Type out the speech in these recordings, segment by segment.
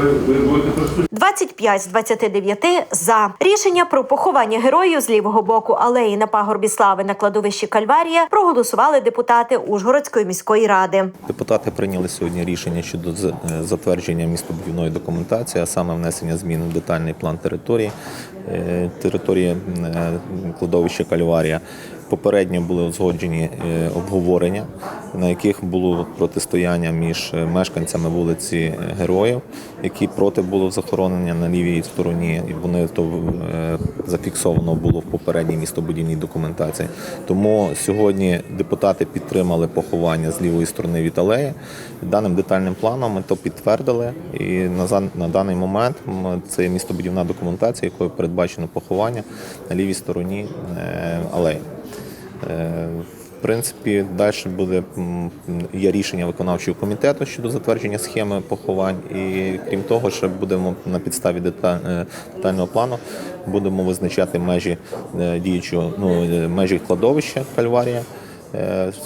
ви, ви будете присутні. 25 з 29 за рішення про поховання героїв з лівого боку алеї на пагорбі слави на кладовищі Кальварія проголосували депутати Ужгородської міської ради. Депутати прийняли сьогодні рішення щодо е, затвердження містобудівної документації, а саме внесення змін у детальний план території е, території е, кладовища Кальварія. Попередньо були узгоджені е, обговорення, на яких було протистояння між е, мешканцями вулиці е, Героїв, які проти було захоронення на лівій стороні, і вони то зафіксовано було в попередній містобудівній документації. Тому сьогодні депутати підтримали поховання з лівої сторони від алеї. Даним детальним планом ми то підтвердили. І на, даний момент це містобудівна документація, якою передбачено поховання на лівій стороні алеї. В принципі, далі буде є рішення виконавчого комітету щодо затвердження схеми поховань. І крім того, ще будемо на підставі е, детального плану будемо визначати межі е, діючого ну, е, межі кладовища Кальварія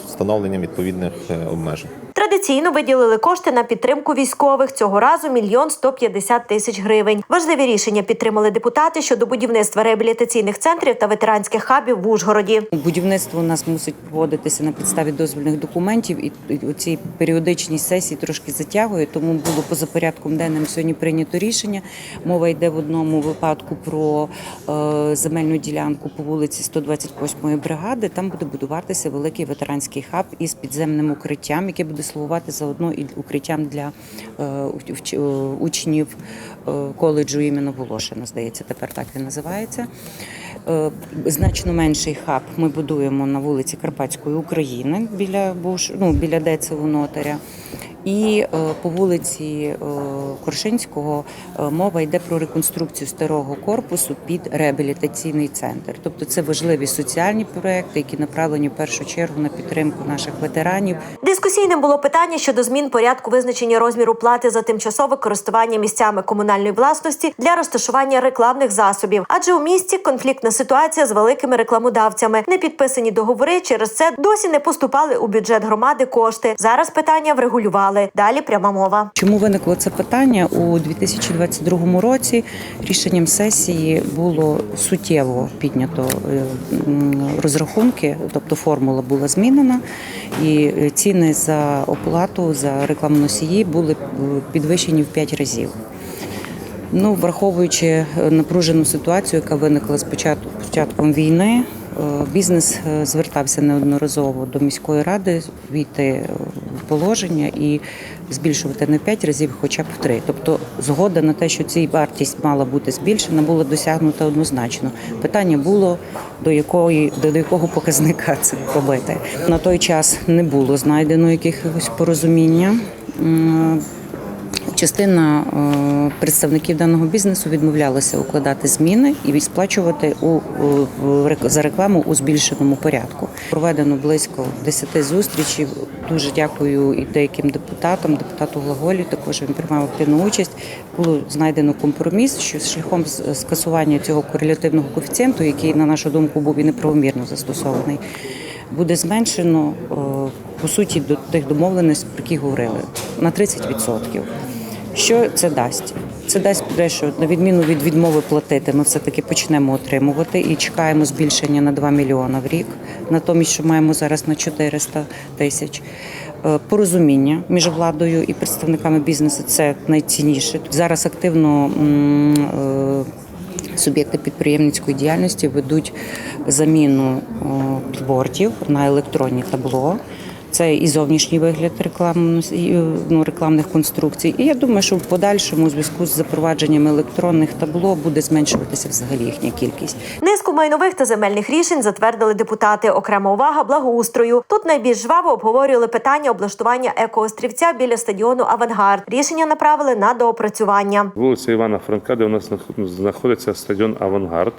встановленням відповідних обмежень. Традиційно виділили кошти на підтримку військових. Цього разу мільйон 150 тисяч гривень. Важливі рішення підтримали депутати щодо будівництва реабілітаційних центрів та ветеранських хабів в Ужгороді. Будівництво у нас мусить проводитися на підставі дозвільних документів, і ці періодичні сесії трошки затягує. Тому було поза порядком денним сьогодні прийнято рішення. Мова йде в одному випадку про е, земельну ділянку по вулиці 128-ї бригади. Там буде будуватися великий ветеранський хаб із підземним укриттям, яке буде слугувати заодно і укриттям для е, уч- учнів е, коледжу імені Волошина. Здається, тепер так він називається. Е, Значно менший хаб ми будуємо на вулиці Карпатської України біля ну, біля Децеву нотаря. І е, по вулиці е, Коршинського е, мова йде про реконструкцію старого корпусу під реабілітаційний центр. Тобто це важливі соціальні проекти, які направлені в першу чергу на підтримку наших ветеранів, Дискусійним було питання щодо змін порядку визначення розміру плати за тимчасове користування місцями комунальної власності для розташування рекламних засобів. Адже у місті конфліктна ситуація з великими рекламодавцями. Не підписані договори. Через це досі не поступали у бюджет громади кошти. Зараз питання врегулювали. Далі пряма мова. Чому виникло це питання у 2022 році? Рішенням сесії було суттєво піднято е, розрахунки, тобто формула була змінена, і е, ціни за оплату за рекламносії були е, підвищені в 5 разів. Ну, враховуючи напружену ситуацію, яка виникла з початку початком війни, бізнес звертався неодноразово до міської ради війти положення і збільшувати не в 5 разів, хоча б в 3. Тобто згода на те, що ця вартість мала бути збільшена, була досягнута однозначно. Питання було до якої до якого показника це робити. На той час не було знайдено якихось порозуміння. Частина е, представників даного бізнесу відмовлялася укладати зміни і сплачувати у, за рекламу у збільшеному порядку. Проведено близько 10 зустрічей. Дуже дякую і деяким депутатам, депутату Глаголі. Також він приймав активну участь. Було знайдено компроміс, що шляхом скасування цього корелятивного коефіцієнту, який на нашу думку був і неправомірно застосований, буде зменшено е, по суті до тих домовленостей, про які говорили, на 30%. Що це дасть? Це дасть що на відміну від відмови платити, ми все таки почнемо отримувати і чекаємо збільшення на 2 мільйона в рік, натомість, що маємо зараз на 400 тисяч. Е, Порозуміння між владою і представниками бізнесу це найцінніше. Зараз активно е, суб'єкти підприємницької діяльності ведуть заміну е, бортів на електронні табло. Це і зовнішній вигляд реклам, ну, рекламних конструкцій. І я думаю, що в подальшому у зв'язку з запровадженням електронних табло буде зменшуватися взагалі їхня кількість. Низку майнових та земельних рішень затвердили депутати. Окрема увага благоустрою. Тут найбільш жваво обговорювали питання облаштування екоострівця біля стадіону Авангард. Рішення направили на доопрацювання. Вулиця Івана Франка, де у нас знах- знаходиться стадіон Авангард.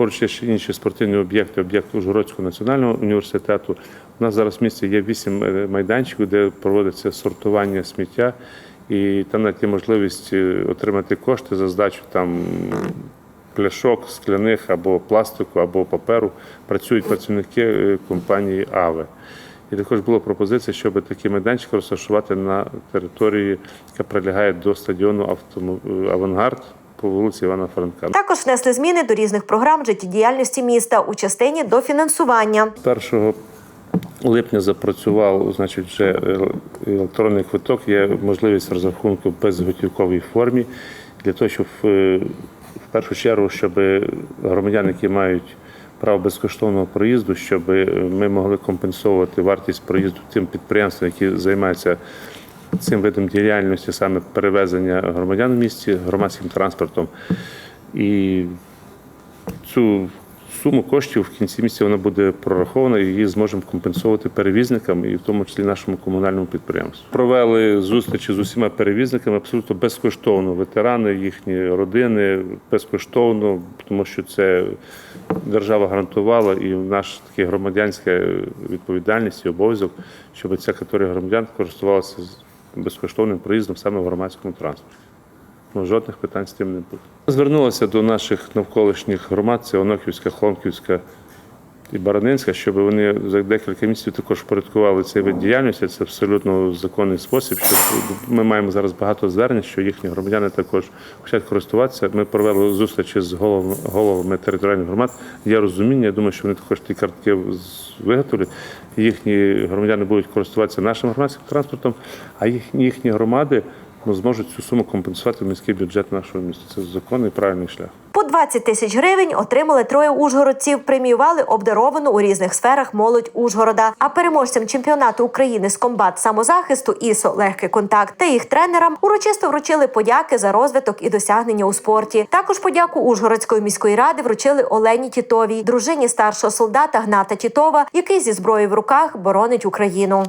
Поруч є ще інші спортивні об'єкти, об'єкт Ужгородського національного університету. У нас зараз в місті є вісім е, майданчиків, де проводиться сортування сміття, і там навіть є можливість е, отримати кошти за здачу там пляшок, скляних або пластику, або паперу. Працюють працівники е, компанії АВЕ. І також була пропозиція, щоб такий майданчик розташувати на території, яка прилягає до стадіону «Автомо- Авангард по вулиці Івана Франка. Також внесли зміни до різних програм життєдіяльності міста у частині дофінансування. 1 липня запрацював, значить, вже е, електронний квиток, є можливість розрахунку в безготівковій формі для того, щоб е, в першу чергу, щоб громадяни, які мають право безкоштовного проїзду, щоб ми могли компенсувати вартість проїзду тим підприємствам, які займаються цим видом діяльності, саме перевезення громадян в місті громадським транспортом. І цю суму коштів в кінці місяця вона буде прорахована і її зможемо компенсувати перевізникам і в тому числі нашому комунальному підприємству. Провели зустрічі з усіма перевізниками абсолютно безкоштовно. Ветерани, їхні родини безкоштовно, тому що це держава гарантувала і наша така громадянська відповідальність і обов'язок, щоб ця категорія громадян користувалася безкоштовним проїздом саме в громадському транспорті. Ну, жодних питань з тим не буде. Звернулася до наших навколишніх громад, це Оноківська, Хломківська і Баранинська, щоб вони за декілька місяців також впорядкували цей вид діяльності. Це абсолютно законний спосіб. Щоб ми маємо зараз багато звернень, що їхні громадяни також хочуть користуватися. Ми провели зустрічі з головами, головами територіальних громад. Є розуміння. Я думаю, що вони також ті картки виготовлять. Їхні громадяни будуть користуватися нашим громадським транспортом, а їхні, громади зможуть цю суму компенсувати в міський бюджет нашого міста. Це законний правильний шлях. По 20 тисяч гривень отримали троє ужгородців. Преміювали обдаровану у різних сферах молодь Ужгорода. А переможцям чемпіонату України з комбат самозахисту ІСО легкий контакт та їх тренерам урочисто вручили подяки за розвиток і досягнення у спорті. Також подяку Ужгородської міської ради вручили Олені Тітовій, дружині старшого солдата Гната Тітова, який зі зброєю в руках боронить Україну.